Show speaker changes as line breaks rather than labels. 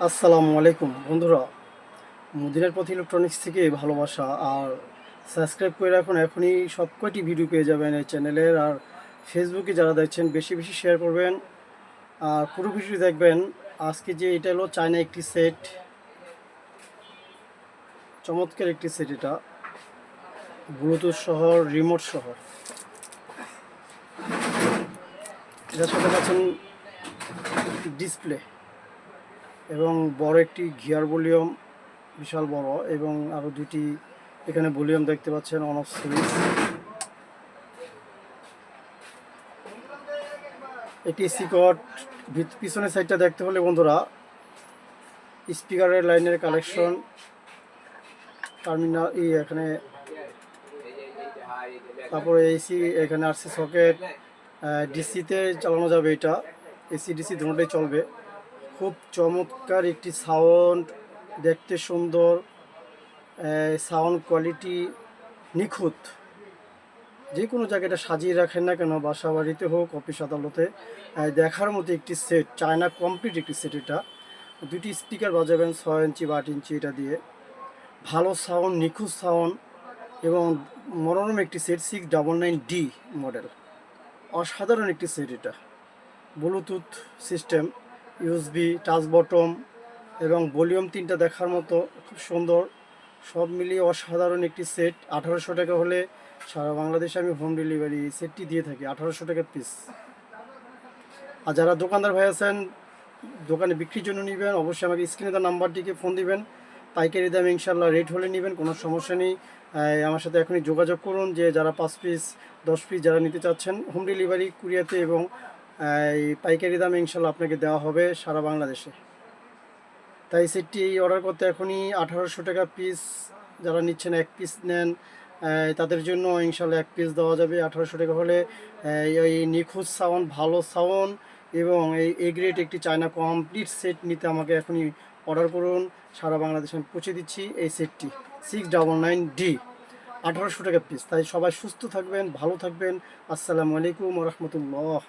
আসসালামু আলাইকুম। বন্ধুরা মদিনার পথ ইলেকট্রনিক্স থেকে ভালোবাসা আর সাবস্ক্রাইব করে রাখুন। এখনই সব কয়টি ভিডিও পেয়ে যাবেন এই চ্যানেলের আর ফেসবুকে যারা দেখছেন, বেশি বেশি শেয়ার করবেন। আর পুরো ভিডিও দেখবেন। আজকে যে এটা হলো চায়না একটি সেট চমৎকার একটি সেট এটা। ব্লুটুথ শহর রিমোট শহর এটার সাথে পাচ্ছেন ডিসপ্লে এবং বড় একটি গিয়ার ভলিউম, বিশাল বড়, এবং আরও দুটি এখানে ভলিউম দেখতে পাচ্ছেন অন অফ সুইচ এটি সিকট পিছনের সাইডটা দেখতে হলে বন্ধুরা স্পিকারের লাইনের কালেকশন টার্মিনাল ই এখানে, তারপরে এসি এখানে আরসি সকেট ডিসিতে চালানো যাবে এটা এসি ডিসি দুটোটাই চলবে। খুব চমৎকার একটি সাউন্ড দেখতে সুন্দর সাউন্ড কোয়ালিটি নিখুঁত। যে কোনো জায়গাটা সাজিয়ে রাখেন না কেন, বাসা বাড়িতে হোক অফিস আদালতে দেখার মতো একটি সেট চায়না কমপ্লিট একটি সেট এটা। দুটি স্পিকার বাজাবেন ছয় ইঞ্চি বা আট ইঞ্চি এটা দিয়ে। ভালো সাউন্ড নিখুঁত সাউন্ড এবং মনোরম একটি set six double nine D model অসাধারণ একটি সেট এটা। Bluetooth system USB, touch button এবং ভলিউম তিনটা দেখার মতো খুব সুন্দর। সব মিলিয়ে অসাধারণ একটি সেট। আঠারোশো টাকা হলে সারা বাংলাদেশে আমি হোম ডেলিভারি সেটটি দিয়ে থাকি, আঠারোশো টাকা পিস আর যারা দোকানদার ভাই আছেন, দোকানে বিক্রির জন্য নেবেন, অবশ্যই আমাকে স্ক্রিনে তার নাম্বারটিকে ফোন দিবেন। পাইকারি দাম ইনশাল্লাহ রেট হলে নেবেন, কোনো সমস্যা নেই। আমার সাথে এখনই যোগাযোগ করুন যে যারা পাঁচ পিস দশ পিস যারা নিতে চাচ্ছেন হোম ডেলিভারি কুরিয়াতে এবং পাইকারি দামে ইনশাল্লাহ আপনাকে দেওয়া হবে সারা বাংলাদেশে। তাই সেটটি অর্ডার করতে এখনই আঠারোশো টাকা পিস যারা নিচ্ছেন এক পিস নেন তাদের জন্য ইনশাল্লাহ এক পিস দেওয়া যাবে আঠারোশো টাকা হলে। এই এই নিখুঁত সাউন্ড ভালো সাউন্ড এবং এই এ গ্রেড একটি চায়না কমপ্লিট সেট নিতে আমাকে এখনই অর্ডার করুন। সারা বাংলাদেশে আমি পৌঁছে দিচ্ছি এই সেটটি। সিক্স ডাবল নাইন ডি আঠারোশো টাকা পিস তাই সবাই সুস্থ থাকবেন, ভালো থাকবেন। আসসালামু আলাইকুম রহমতুল্লাহ।